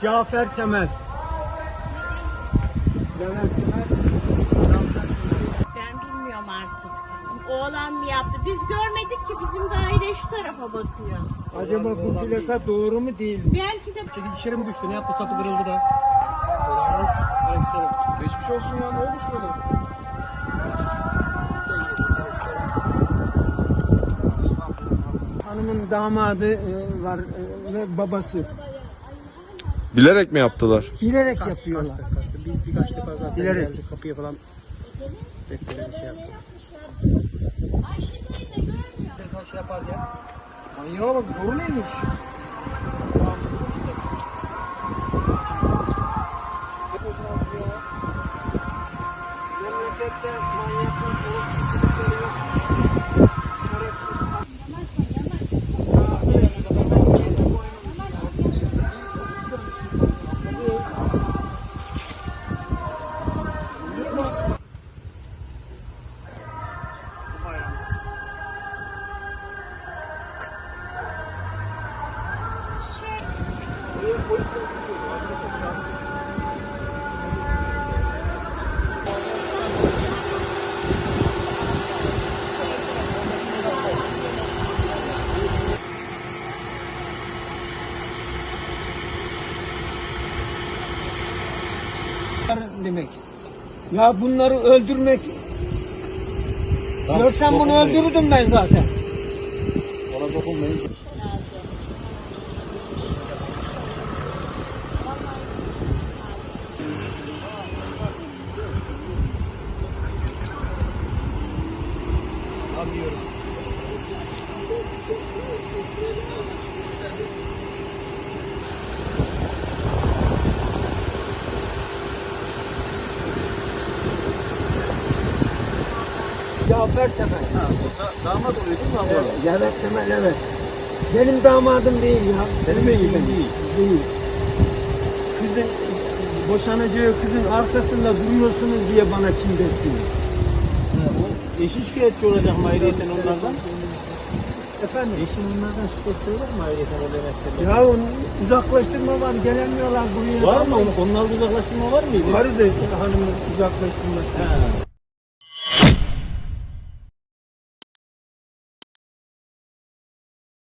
Cafer Temel. Temel. Ben bilmiyorum artık. Oğlan mı yaptı? Biz görmedik ki bizim daire şu tarafa bakıyor. Acaba bu plaka doğru mu değil mi? Belki de Çekil dışarı mı düştü? Ne yaptı? Satı kırıldı da. Geçmiş olsun ya ne olmuş böyle? Hanımın damadı e, var e, ve babası. Bilerek mi yaptılar? Bilerek Kastı, yapıyorlar. kastı, kastı. Bir, birkaç defa zaten Bilerek. geldi kapıya falan bekledi bir şey yaptı. Şey yapar ya. Manyağa bak zoru neymiş? Memlekette manyaklık kötülükleri yok. Şerefsiz. Demek. Ya bunları öldürmek. Görsem bunu öldürürdüm ben zaten. Ona dokunmayın. Anlıyorum. Cafer Temel. Ha, da, damat oluyor değil mi abla? Evet, Cafer Temel evet. Benim damadım değil ya. Benim eşim değil. Değil. Kızın boşanacağı kızın arkasında duruyorsunuz diye bana. O eşi şikayetçi olacak mı ayrıyeten onlardan? Efendim? Eşin onlardan şikayetçi olacak mı ayrıyeten o demektir? Ya onun uzaklaştırma var. Gelemiyorlar buraya. Var mı? On- Onlarda uzaklaştırma var mıydı? Vardı hanımın uzaklaştırması. He.